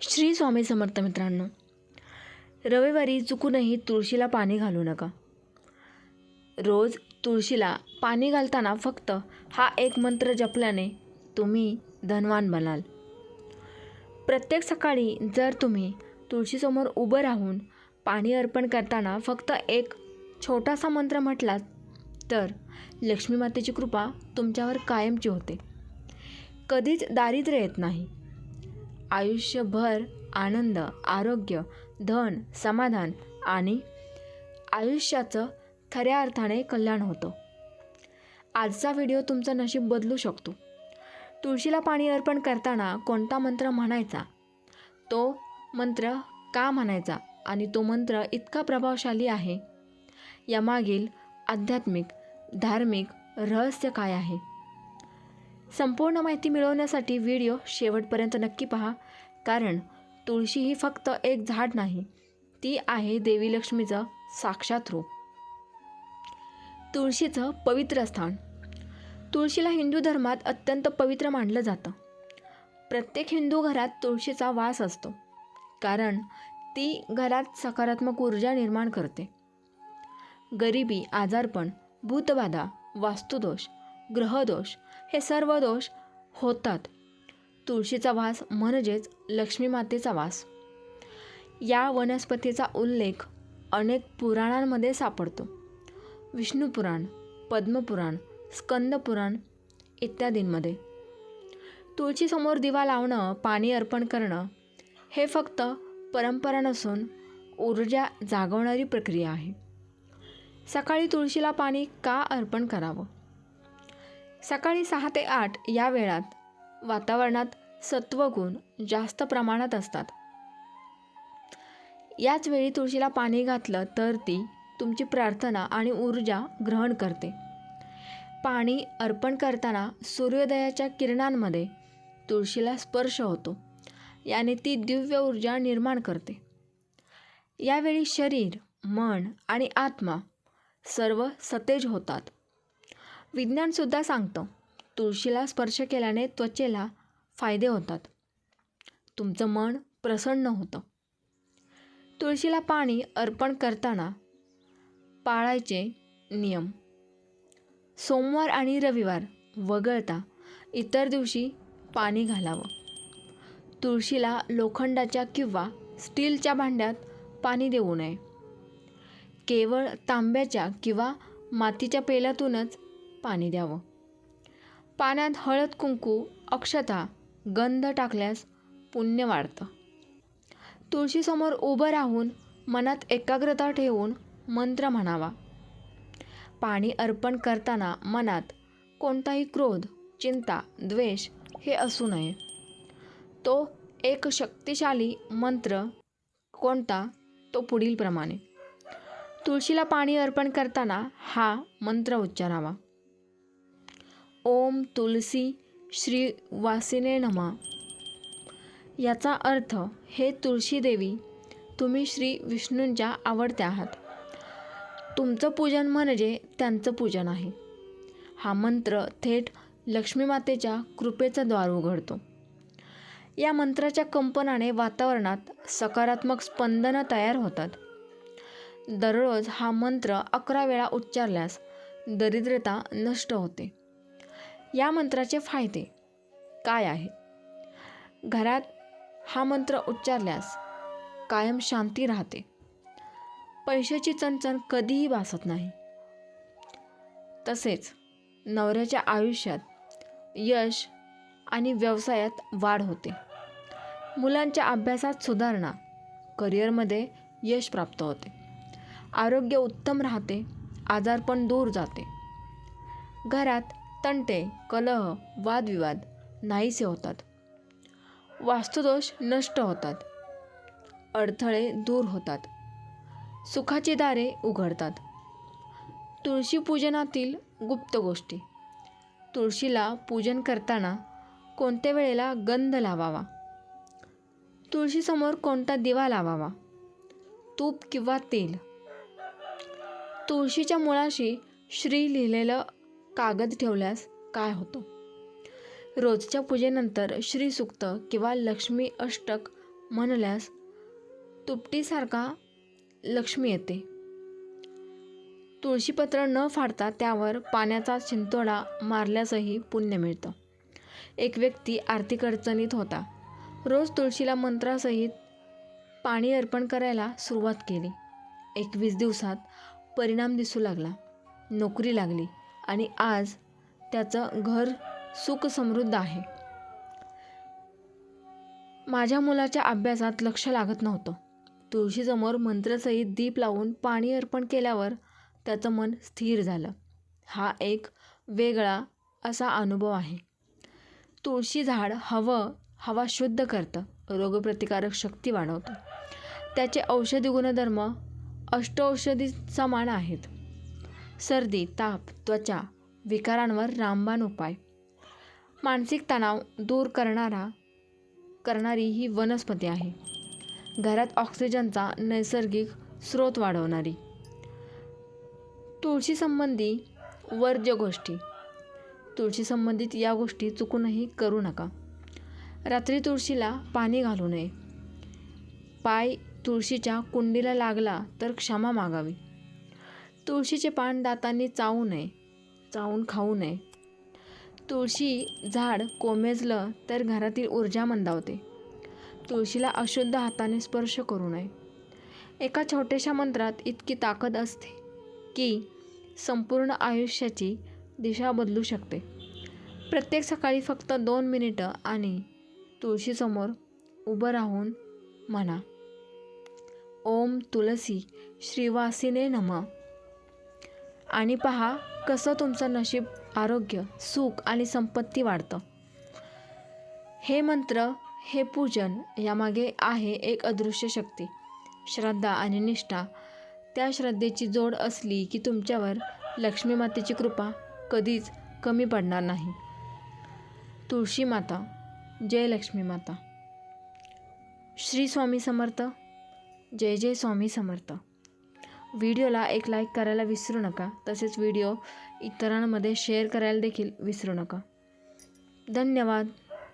श्री स्वामी समर्थ मित्रांनो रविवारी चुकूनही तुळशीला पाणी घालू नका. रोज तुळशीला पाणी घालताना फक्त हा एक मंत्र जपल्याने तुम्ही धनवान बनाल. प्रत्येक सकाळी जर तुम्ही तुळशीसमोर उभं राहून पाणी अर्पण करताना फक्त एक छोटासा मंत्र म्हटलात तर लक्ष्मी मातेची कृपा तुमच्यावर कायमची होते. कधीच दारिद्र्य येत नाही. आयुष्यभर आनंद आरोग्य धन समाधान आणि आयुष्याचं खऱ्या अर्थाने कल्याण होतं. आजचा व्हिडिओ तुमचं नशीब बदलू शकतो. तुळशीला पाणी अर्पण करताना कोणता मंत्र म्हणायचा? तो मंत्र का म्हणायचा आणि तो मंत्र इतका प्रभावशाली आहे? यामागील आध्यात्मिक धार्मिक रहस्य काय आहे? संपूर्ण माहिती मिळवण्यासाठी व्हिडिओ शेवटपर्यंत नक्की पहा कारण तुळशी ही फक्त एक झाड नाही ती आहे देवी लक्ष्मीचं साक्षात रूप. तुळशीचं पवित्र स्थान. तुळशीला हिंदू धर्मात अत्यंत पवित्र मानलं जातं. प्रत्येक हिंदू घरात तुळशीचा वास असतो कारण ती घरात सकारात्मक ऊर्जा निर्माण करते. गरिबी आजारपण भूतबाधा वास्तुदोष ग्रहदोष हे सर्व दोष होतात. तुळशीचा वास म्हणजेच लक्ष्मी मातेचा वास. या वनस्पतीचा उल्लेख अनेक पुराणांमध्ये सापडतो. विष्णुपुराण पद्मपुराण स्कंदपुराण इत्यादींमध्ये. तुळशीसमोर दिवा लावणं पाणी अर्पण करणं हे फक्त परंपरा नसून ऊर्जा जागवणारी प्रक्रिया आहे. सकाळी तुळशीला पाणी का अर्पण करावं? सकाळी सहा ते आठ या वेळात वातावरणात सत्वगुण जास्त प्रमाणात असतात. याच वेळी तुळशीला पाणी घातलं तर ती तुमची प्रार्थना आणि ऊर्जा ग्रहण करते. पाणी अर्पण करताना सूर्योदयाच्या किरणांमध्ये तुळशीला स्पर्श होतो. याने ती दिव्य ऊर्जा निर्माण करते. यावेळी शरीर मन आणि आत्मा सर्व सतेज होतात. विज्ञानसुद्धा सांगतं तुळशीला स्पर्श केल्याने त्वचेला फायदे होतात. तुमचं मन प्रसन्न होतं. तुळशीला पाणी अर्पण करताना पाळायचे नियम. सोमवार आणि रविवार वगळता इतर दिवशी पाणी घालावं. तुळशीला लोखंडाच्या किंवा स्टीलच्या भांड्यात पाणी देऊ नये. केवळ तांब्याच्या किंवा मातीच्या पेल्यातूनच पाणी द्यावं. पाण्यात हळद कुंकू अक्षता गंध टाकल्यास पुण्य वाढतं. तुळशीसमोर उभं राहून मनात एकाग्रता ठेवून मंत्र म्हणावा. पाणी अर्पण करताना मनात कोणताही क्रोध चिंता द्वेष हे असू नये. तो एक शक्तिशाली मंत्र कोणता? तो पुढीलप्रमाणे. तुळशीला पाणी अर्पण करताना हा मंत्र उच्चारावा. ओम तुलसी श्री वासिने नमा. याचा अर्थ हे तुळशी देवी तुम्ही श्री विष्णूंच्या आवडत्या आहात. तुमचं पूजन म्हणजे त्यांचं पूजन आहे. हा मंत्र थेट लक्ष्मी मातेच्या कृपेचं द्वार उघडतो. या मंत्राच्या कंपनाने वातावरणात सकारात्मक स्पंदनं तयार होतात. दररोज हा मंत्र अकरा वेळा उच्चारल्यास दरिद्रता नष्ट होते. या मंत्राचे फायदे काय आहेत? घरात हा मंत्र उच्चारल्यास कायम शांती राहते. पैशाची चणचण कधीही भासत नाही. तसेच नवऱ्याच्या आयुष्यात यश आणि व्यवसायात वाढ होते. मुलांच्या अभ्यासात सुधारणा करिअरमध्ये यश प्राप्त होते. आरोग्य उत्तम राहते आजारपण दूर जाते. घरात तंटे कलह वादविवाद नाहीसे होतात. वास्तुदोष नष्ट होतात. अडथळे दूर होतात. सुखाची दारे उघडतात. तुळशी पूजनातील गुप्त गोष्टी. तुळशीला पूजन करताना कोणत्या वेळेला गंध लावावा? तुळशीसमोर कोणता दिवा लावावा? तूप किंवा तेल? तुळशीच्या मुळाशी श्री लिहिलेलं कागद ठेवल्यास काय होतं? रोजच्या पूजेनंतर श्रीसुक्त किंवा लक्ष्मी अष्टक म्हणल्यास तुपटीसारखा लक्ष्मी येते. तुळशीपत्र न फाडता त्यावर पाण्याचा शिंतोडा मारल्यासही पुण्य मिळतं. एक व्यक्ती आर्थिक अडचणीत होता. रोज तुळशीला मंत्रासहित पाणी अर्पण करायला सुरुवात केली. एकवीस दिवसात परिणाम दिसू लागला. नोकरी लागली. आणि आज त्याचं घर सुख समृद्ध आहे. माझ्या मुलाच्या अभ्यासात लक्ष लागत नव्हतं. तुळशीसमोर मंत्रसहित दीप लावून पाणी अर्पण केल्यावर त्याचं मन स्थिर झालं. हा एक वेगळा असा अनुभव आहे. तुळशी झाड हवं हवा शुद्ध करतं रोगप्रतिकारक शक्ती वाढवतं. त्याचे औषधी गुणधर्म अष्टौषधी समान आहेत. सर्दी ताप त्वचा विकारांवर रामबाण उपाय. मानसिक तणाव दूर करणारा करणारी ही वनस्पती आहे. घरात ऑक्सिजनचा नैसर्गिक स्रोत वाढवणारी. तुळशीसंबंधी वर्ज्य गोष्टी. तुळशीसंबंधित या गोष्टी चुकूनही करू नका. रात्री तुळशीला पाणी घालू नये. पाय तुळशीच्या कुंडीला लागला तर क्षमा मागावी. तुळशीचे पान दातांनी चावू नये चावून खाऊ नये. तुळशी झाड कोमेजलं तर घरातील ऊर्जा मंदावते. तुळशीला अशुद्ध हाताने स्पर्श करू नये. एका छोट्याशा मंत्रात इतकी ताकद असते की संपूर्ण आयुष्याची दिशा बदलू शकते. प्रत्येक सकाळी फक्त दोन मिनिटं आणि तुळशीसमोर उभं राहून म्हणा. ओम तुलसी श्रीवासिने नमः. आणि पहा कसं तुमचं नशीब आरोग्य सुख आणि संपत्ती वाढतं. हे मंत्र हे पूजन यामागे आहे एक अदृश्य शक्ती. श्रद्धा आणि निष्ठा त्या श्रद्धेची जोड असली की तुमच्यावर लक्ष्मी मातेची कृपा कधीच कमी पडणार नाही. तुळशी माता जय लक्ष्मी माता. श्री स्वामी समर्थ जय जय स्वामी समर्थ. व्हिडिओला एक लाईक करायला विसरू नका. तसेच व्हिडिओ इतरांमध्ये शेअर करायला देखील विसरू नका. धन्यवाद.